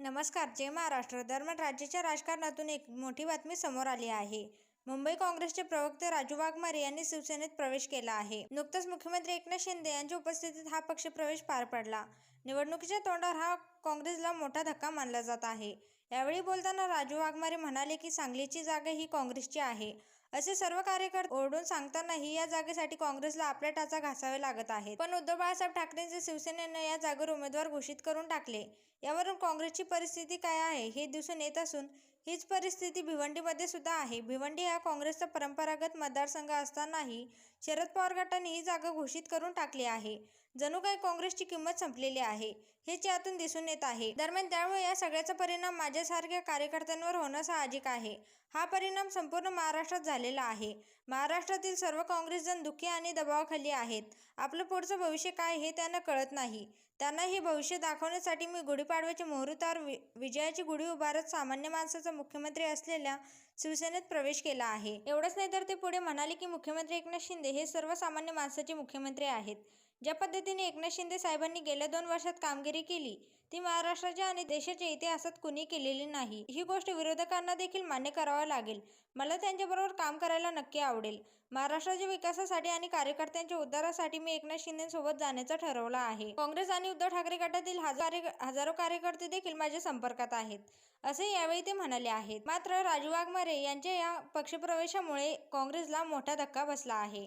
नमस्कार जय महाराष्ट्र. दरम्यान राज्याच्या राजकारणातून एक मोठी बातमी समोर आली आहे. मुंबई काँग्रेसचे प्रवक्ते राजू वाघमारे यांनी शिवसेनेत प्रवेश केला आहे. नुकताच मुख्यमंत्री एकनाथ शिंदे यांच्या उपस्थितीत हा पक्षप्रवेश पार पडला. निवडणुकीच्या तोंडावर हा काँग्रेसला मोठा धक्का मानला जात आहे. यावेळी बोलताना राजू वाघमारे म्हणाले की सांगलीची जागा ही काँग्रेसची आहे. असे सर्व कार्यकर्ते ओरडून सांगतानाही या जागेसाठी काँग्रेसला आपल्या टाचा घासावे लागत आहेत. पण उद्धव बाळासाहेब ठाकरेंचे शिवसेनेनं या जागेवर उमेदवार घोषित करून टाकले. यावरून काँग्रेसची परिस्थिती काय आहे हे दिसून येत असून हीच परिस्थिती भिवंडीमध्ये सुद्धा आहे. भिवंडी हा काँग्रेसचा परंपरागत मतदारसंघ असतानाही शरद पवार गटाने ही जागा घोषित करून टाकली आहे. जणू काही काँग्रेसची किंमत संपलेली आहे हेच यातून दिसून येत आहे. दरम्यान त्यामुळे या सगळ्याचा परिणाम माझ्यासारख्या कार्यकर्त्यांवर होणं साहजिक आहे. हा परिणाम संपूर्ण महाराष्ट्रात झालेला आहे. महाराष्ट्रातील सर्व काँग्रेसजण दुःखी आणि दबावाखाली आहेत. आपलं पुढचं भविष्य काय हे त्यांना कळत नाही. त्यांना हे भविष्य दाखवण्यासाठी मी गुढीपाडव्याच्या मुहूर्तावर वि विजयाची गुढी उभारत सामान्य माणसाचं मुख्यमंत्री असलेल्या शिवसेनेत प्रवेश केला आहे. एवढंच नाही तर ते पुढे म्हणाले की मुख्यमंत्री एकनाथ शिंदे हे सर्वसामान्य माणसाचे मुख्यमंत्री आहेत. ज्या पद्धतीने एकनाथ शिंदे साहेबांनी गेल्या दोन वर्षात कामगिरी केली ती महाराष्ट्राच्या आणि देशाच्या इतिहासात कुणी केलेली नाही. ही गोष्ट विरोधकांना देखील मान्य करावा लागेल. मला त्यांच्याबरोबर काम करायला नक्की आवडेल. महाराष्ट्राच्या विकासासाठी आणि कार्यकर्त्यांच्या उद्धारासाठी मी एकनाथ शिंदेसोबत जाण्याचं ठरवलं आहे. काँग्रेस आणि उद्धव ठाकरे गटातील हजारो कार्यकर्ते देखील माझ्या संपर्कात आहेत असे यावेळी ते म्हणाले आहेत. मात्र राजू वाघमारे यांच्या या पक्षप्रवेशामुळे काँग्रेसला मोठा धक्का बसला आहे.